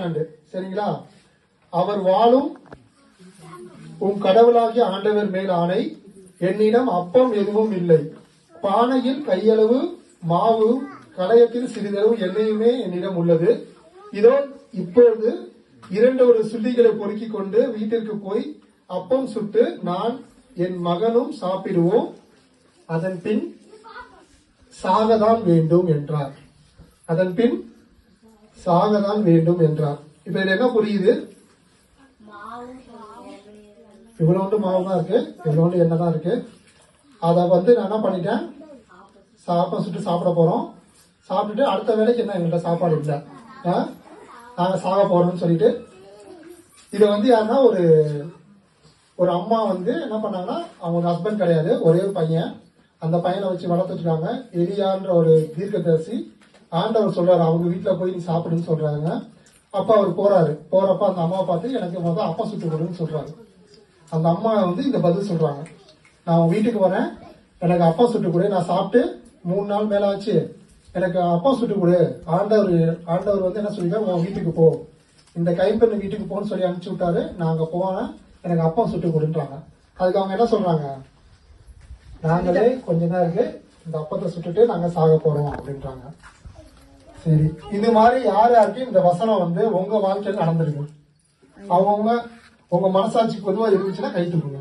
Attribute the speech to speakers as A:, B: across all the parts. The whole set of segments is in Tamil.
A: சரிங்களா? அவர் வாழும் உன் கடவுளாகிய ஆண்டவர் மேல் ஆணை. என்னிடம் அப்பம் எதுவும் இல்லை. பானையில் கையளவு மாவு களையத்தில் சிறிதளவு எண்ணெயுமே என்னிடம் உள்ளது. இதோ இப்பொழுது இரண்டு ஒரு சுள்ளிகளை பொறுக்கிக் கொண்டு வீட்டிற்கு போய் அப்பம் சுட்டு நான் என் மகனும் சாப்பிடுவோம். அதன் பின் சாகதான் வேண்டும் என்றார். அதன் பின் சாகதான் வேண்டும் என்றார் இப்ப இதுல என்ன புரியுது? இவ்வளவுண்டு மாவு தான் இருக்கு. இவ்வளவுண்டு எண்ணெய் தான் இருக்கு. அதை வந்து நான் என்ன பண்ணிட்டேன்? சாப்பிட சுட்டு சாப்பிட போறோம். சாப்பிட்டுட்டு அடுத்த வேலைக்கு என்ன எங்கள்கிட்ட சாப்பாடு இல்லை. நாங்கள் நாங்க சாக போறோம்னு சொல்லிட்டு. இதை வந்து யாருன்னா ஒரு ஒரு அம்மா வந்து என்ன பண்ணாங்கன்னா அவங்க ஹஸ்பண்ட் கிடையாது. ஒரே ஒரு பையன். அந்த பையனை வச்சு வளர்த்துட்டு இருக்காங்க எலியான்ற ஒரு தீர்க்கதரிசி. ஆண்டவர் சொல்றாரு அவங்க வீட்டுல போய் நீ சாப்பிடுன்னு சொல்றாங்க. அப்ப அவர் போறாரு. போறப்ப அந்த அம்மாவை பார்த்து எனக்கு முதல் அப்பா சுட்டு கொடுன்னு சொல்றாரு. அந்த அம்மா வந்து இந்த பதில் சொல்றாங்க. நான் உன் வீட்டுக்கு வரேன். எனக்கு அப்பா சுட்டு கொடு. நான் சாப்பிட்டு மூணு நாள் மேல ஆச்சு. எனக்கு அப்பா சுட்டு கொடு. ஆண்டவர் ஆண்டவர் வந்து என்ன சொல்லிருக்காரு உன் வீட்டுக்கு போ. இந்த கைப்பெண்ணு வீட்டுக்கு போன்னு சொல்லி அனுப்பிச்சு விட்டாரு. நான் அங்க எனக்கு அப்பா சுட்டு கொடுன்றாங்க. அதுக்கு அவங்க என்ன சொல்றாங்க? நாங்களே கொஞ்ச நேரம் இருக்கு. இந்த அப்பத்தை சுட்டுட்டு நாங்க சாக போறோம். அப்படின்றாங்க. சரி. இது மாதிரி யார் யாருக்கும் இந்த வசனம் வந்து உங்க வாழ்க்கையில் நடந்திருக்கு? அவங்கவுங்க உங்க மனசாட்சி பொதுவாக இருந்துச்சுன்னா கை தூக்குங்க.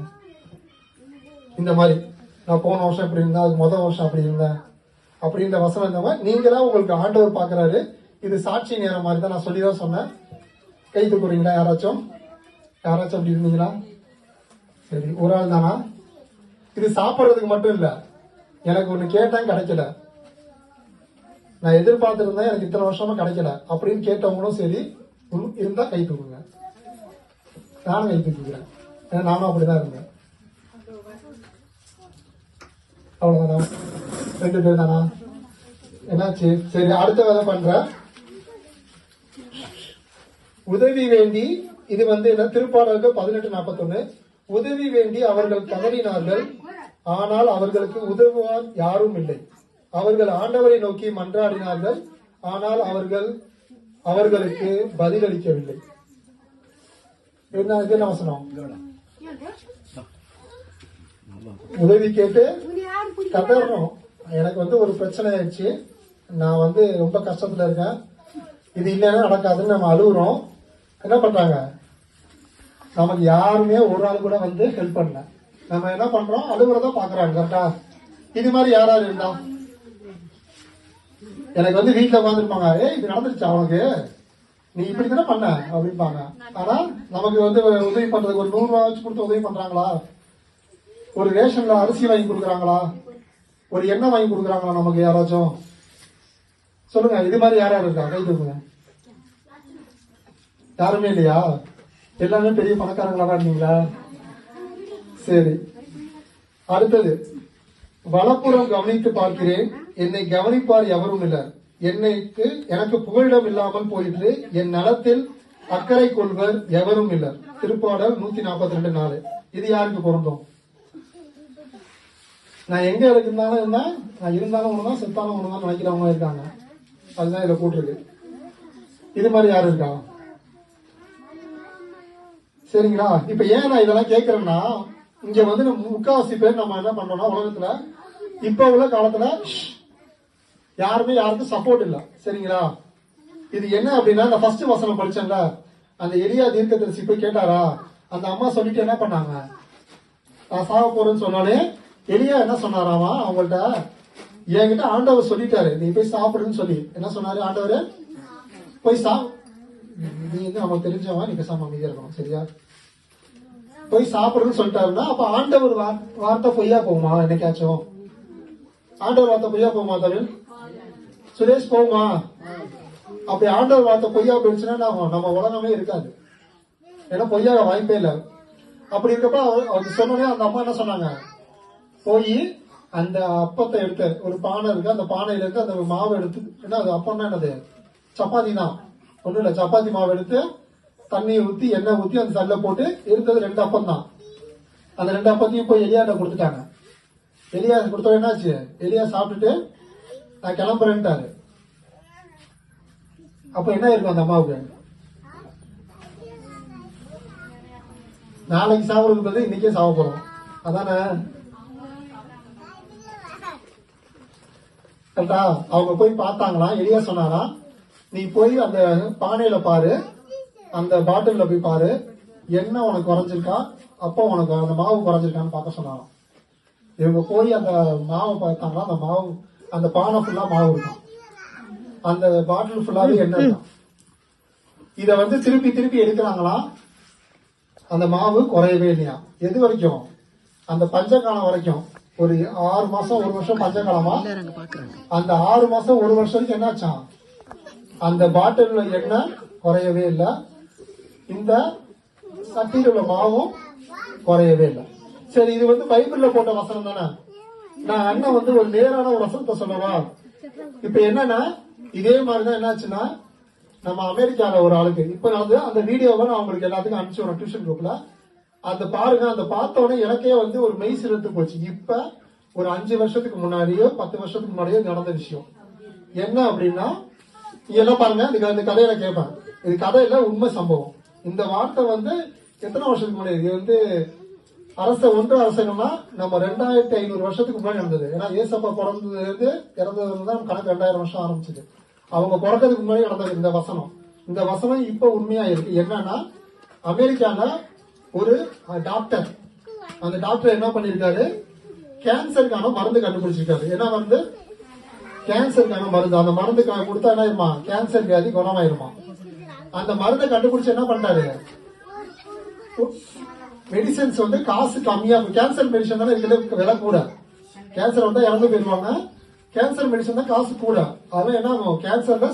A: இந்த மாதிரி. நான் போன வருஷம் இப்படி இருந்தேன் அது முதல் வருஷம் அப்படி இருந்தேன். அப்படின்ற வசனம் இந்த மாதிரி. நீங்களா உங்களுக்கு ஆண்டவர் பாக்குறாரு. இது சாட்சி நேரம் மாதிரி தான் நான் சொல்லி தான் சொன்னேன். கை தூக்குறீங்களா யாராச்சும்? யாராச்சும் அப்படி இருந்தீங்களா? சரி ஒரு ஆள் தானா? இது சாப்பிட்றதுக்கு மட்டும் இல்லை. எனக்கு ஒன்று கேட்டேன் கிடைக்கல. நான் எதிர்பார்த்திருந்தேன் எனக்கு இத்தனை வருஷமா கிடைக்கல. அப்படின்னு கேட்டவங்களும் சரி இருந்தா கை தூக்குங்க. நானும் கை தூக்கிக்கிறேன். ஏன்னா நானும் அப்படிதான் இருந்தேன். அவ்வளவுதானா? ரெண்டு பேர் தானா? என்னாச்சு? சரி அடுத்த வேலை பண்ற உதவி வேண்டி இது வந்து என்ன? திருப்பாளர்கள் பதினெட்டு நாற்பத்தொன்னு உதவி வேண்டி அவர்கள் கதறினார்கள் ஆனால் அவர்களுக்கு உதவுவார் யாரும் இல்லை. அவர்கள் ஆண்டவரை நோக்கி மன்றாடினார்கள். ஆனால் அவர்கள் அவர்களுக்கு பதிலளிக்கவில்லை. என்ன இது உதவி கேட்டு கதறணும் எனக்கு வந்து ஒரு பிரச்சனை ஆயிடுச்சு. நான் வந்து ரொம்ப கஷ்டத்துல இருக்கேன். இது இல்லைன்னா நடக்காதுன்னு நம்ம அழுகுறோம். என்ன பண்றாங்க? நமக்கு யாருமே ஒரு நாள் கூட வந்து ஹெல்ப் பண்ணல. நம்ம என்ன பண்றோம்? அழுகுறதா பாக்குறாங்க கரெக்டா இது மாதிரி யாராவது இருந்தா? எனக்கு வந்து வீட்டுல உட்காந்துருப்பாங்க ஏய் இது நடந்துருச்சா அவனுக்கு நீ இப்படி தானே பண்ண? அப்படின்பாங்க ஆனா நமக்கு வந்து உதவி பண்றதுக்கு ஒரு நூறு ரூபாய் வச்சு கொடுத்து உதவி பண்றாங்களா? ஒரு ரேஷன்ல அரிசி வாங்கி கொடுக்குறாங்களா? ஒரு எண்ணெய் வாங்கி கொடுக்குறாங்களா நமக்கு யாராச்சும்? சொல்லுங்க இது மாதிரி யார் யார் இருக்கா? கை தூக்குங்க. யாருமே இல்லையா? எல்லாமே பெரிய பணக்காரங்களா இருந்தீங்களா சரி. அடுத்தது. வலப்புறம் கவனித்து பார்க்கிறேன். என்னை கவனிப்பார் எவரும் இல்லை. என்னைக்கு எனக்கு புகழிடம் இல்லாமல் போயிற்று என் நலத்தில் அக்கறை கொள்வர் எவரும் இல்லை. திருப்பாடல் நூத்தி நாற்பத்தி ரெண்டு நாலு. இது யாருக்கு பொருந்தும்? நான் எங்க இருந்தாலும் இருந்தேன் நான் இருந்தாலும் ஒண்ணுதான் செத்தாலும் ஒண்ணுதான் நினைக்கிறவங்க இருக்காங்க. அதுதான் இதுல போட்டிருக்கு. இது மாதிரி யாரு இருக்கா? சரிங்களா? இப்ப ஏன் நான் இதெல்லாம் கேக்குறேன்னா இங்க வந்து நம்ம முக்காவாசி பேர் நம்ம என்ன பண்றோம்னா உலகத்துல இப்ப உள்ள காலத்துல யாருமே யாருக்கும் சப்போர்ட் இல்ல. சரிங்களா? இது என்ன அப்படின்னா அந்த ஃபர்ஸ்ட் வசனம் படிச்சேன்ல அந்த எளியா தீர்க்கதரிசி போய் கேட்டாரா? அந்த அம்மா சொல்லிட்டு என்ன பண்ணாங்க? நான் சாக போறேன்னு சொன்னாலே எரியா என்ன சொன்னாராமா? அவங்கள்ட்ட என்கிட்ட ஆண்டவர் சொல்லிட்டாரு. நீ போய் சாப்பிடுன்னு சொல்லி. என்ன சொன்னாரு ஆண்டவர்? போய் சா நீ வந்து அவன் தெரிஞ்சவன் நீ பேசாம அமைதியா இருக்கணும். சரியா? போய் சாப்பிடுன்னு சொல்லிட்டாருன்னா அப்ப ஆண்டவர் வார்த்தை பொய்யா போகுமா என்னைக்காச்சும்? ஆண்டவர் வார்த்தை பொய்யா போகுமா தமிழ்? சுரேஷ் போகுமா? அப்படி ஆண்டவர் வார்த்தை பொய்யா போயிடுச்சுன்னா நம்ம உலகமே இருக்காது. ஏன்னா பொய்யா வாய்ப்பே இல்லை. அப்படி இருக்கப்ப அவர் சொன்னோடனே அந்த அம்மா என்ன சொன்னாங்க? போய் அந்த அப்பத்தை எடுத்து ஒரு பானை இருக்கு அந்த பானையில இருந்து அந்த மாவு எடுத்து என்ன அது அப்பம்னா என்னது? சப்பாத்தி தான் ஒன்றும் இல்லை சப்பாத்தி மாவு எடுத்து தண்ணியை ஊற்றி எண்ணெய் ஊற்றி அந்த சல்ல போட்டு இருந்தது ரெண்டு அப்பம் தான். அந்த ரெண்டு அப்பத்தையும் போய் எலியாட்ட கொடுத்துட்டாங்க. எலியா கொடுத்தோட என்னாச்சு? எலியா சாப்பிட்டுட்டு நான் கிளம்புறேன்ட்டாரு. அப்ப என்ன இருக்கும் அந்த அம்மாவுக்கு? நாளைக்கு சாவறதுக்கு பதில் இன்னைக்கே சாவ அதானே? கரெக்டா? அவங்க போய் பார்த்தாங்களா எளியா சொன்னாரா நீ போய் அந்த பானையில பாரு. அந்த பாட்டில்ல போய் பாரு. என்ன உனக்கு குறைஞ்சிருக்கா? அப்போ உனக்கு அந்த மாவு குறைஞ்சிருக்கான்னு பார்க்க சொன்னாராம். இவங்க போய் அந்த மாவை பார்த்தாங்களா அந்த மாவு அந்த பானை ஃபுல்லா மாவு இருக்கும். அந்த பாட்டில் ஃபுல்லாவே எண்ணெய் இருக்கும். இத வந்து திருப்பி திருப்பி எடுக்கிறாங்களா? அந்த மாவு குறையவே இல்லையா? எது வரைக்கும்? அந்த பஞ்சகாலம் வரைக்கும். ஒரு ஆறு மாசம் ஒரு வருஷம் பஞ்சகாலமா? அந்த ஆறு மாசம் ஒரு வருஷத்துக்கு என்னாச்சாம்? அந்த பாட்டில் எண்ணெய் குறையவே இல்லை. இந்த சட்டியில் உள்ள மாவும் குறையவே இல்லை. சரி இது வந்து பைபிள்ல போட்ட வசனம் தானே? நான் அண்ணன் வந்து ஒரு நேரான ஒரு வசனத்தை சொல்லவா? இப்ப என்னன்னா இதே மாதிரிதான் என்னாச்சுன்னா நம்ம அமெரிக்கால ஒரு ஆளுக்கு இப்ப வந்து அந்த வீடியோவை நான் உங்களுக்கு எல்லாத்துக்கும் அனுப்பிச்சு வரேன் டியூஷன் குரூப்ல அந்த பாருங்க அந்த பார்த்தோன்னே எனக்கே வந்து ஒரு மெய் சிலிர்த்து போச்சு. இப்ப ஒரு அஞ்சு வருஷத்துக்கு முன்னாடியோ பத்து வருஷத்துக்கு முன்னாடியோ நடந்த விஷயம். என்ன அப்படின்னா எல்லாம் பாருங்க இந்த இந்த கதையில கேட்பேன் இது கதையில உண்மை சம்பவம். இந்த வார்த்தை வந்து எத்தனை வருஷத்துக்கு முன்னாடி? இது வந்து அரச ஒன்று அரசங்கன்னா நம்ம ரெண்டாயிரத்தி ஐநூறு வருஷத்துக்கு முன்னாடி நடந்தது. ஏன்னா ஏசப்பா பிறந்தது இருந்து இறந்ததுல தான் கணக்கு ரெண்டாயிரம் வருஷம் ஆரம்பிச்சது. அவங்க பிறக்கிறதுக்கு முன்னாடி நடந்தது இந்த வசனம். இந்த வசனம் இப்ப உண்மையா இருக்கு. என்னன்னா அமெரிக்கால ஒரு டாக்டர். அந்த டாக்டர் என்ன பண்ணிருக்காரு கேன்சருக்கான மருந்து கண்டுபிடிச்சிருக்காரு. என்ன மருந்து? கேன்சருக்கான மருந்து. அந்த மருந்து க- கொடுத்தா என்ன ஆயிருமா? கேன்சர் வியாதி குணமாயிருமா? அந்த மருந்தை கண்டுபிடிச்சு என்ன பண்றாரு மெடிசன்ஸ் வந்து காசு கம்மியா கேன்சர் மெடிசன் தானே இருக்கிறது விலை கூட. கேன்சர் வந்தா இறந்து போயிருவாங்க கேன்சர் மெடிசன் தான் காசு கூட. அதெல்லாம் என்ன ஆகும்? கேன்சர்ல